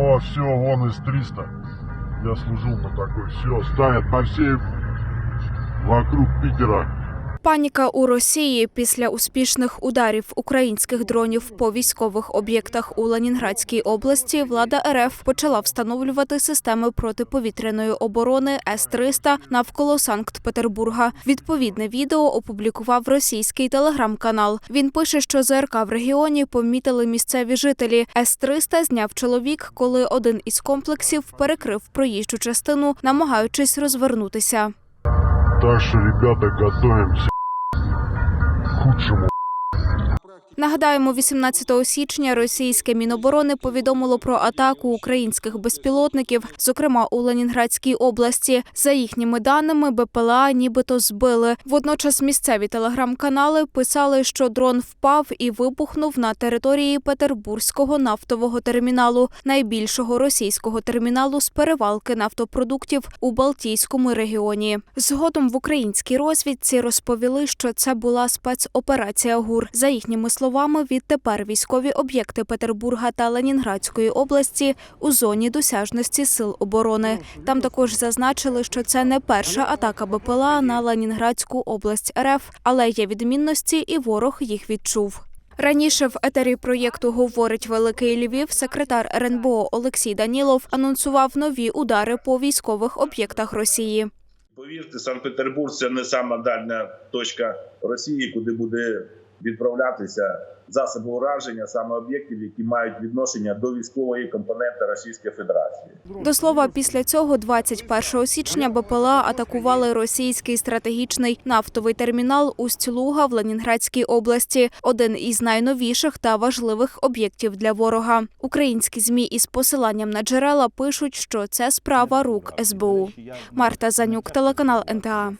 О, все, вон из 300. Я служил на такой. Все, ставят по всей вокруг Питера. Паніка у Росії після успішних ударів українських дронів по військових об'єктах у Ленінградській області. Влада РФ почала встановлювати системи протиповітряної оборони С-300 навколо Санкт-Петербурга. Відповідне відео опублікував російський телеграм-канал. Він пише, що ЗРК в регіоні помітили місцеві жителі. С-300 зняв чоловік, коли один із комплексів перекрив проїжджу частину, намагаючись розвернутися. Так что, ребята, готовимся accoutrement Нагадаємо, 18 січня російське міноборони повідомило про атаку українських безпілотників, зокрема у Ленінградській області. За їхніми даними, БПЛА нібито збили. Водночас місцеві телеграм-канали писали, що дрон впав і вибухнув на території Петербурзького нафтового терміналу, найбільшого російського терміналу з перевалки нафтопродуктів у Балтійському регіоні. Згодом в українській розвідці розповіли, що це була спецоперація ГУР. За їхніми словами, відтепер військові об'єкти Петербурга та Ленінградської області у зоні досяжності сил оборони. Там також зазначили, що це не перша атака БПЛА на Ленінградську область РФ, але є відмінності, і ворог їх відчув. Раніше в етері проєкту говорить Великий Львів. Секретар РНБО Олексій Данілов анонсував нові удари по військових об'єктах Росії. Повірте, Санкт-Петербург це не сама дальня точка Росії, куди буде відправлятися засоби ураження, саме об'єктів, які мають відношення до військової компоненти Російської Федерації. До слова, після цього, 21 січня, БПЛА атакували російський стратегічний нафтовий термінал Усть-Луга в Ленінградській області, один із найновіших та важливих об'єктів для ворога. Українські змі із посиланням на джерела пишуть, що це справа рук СБУ. Марта Занюк, телеканал НТА.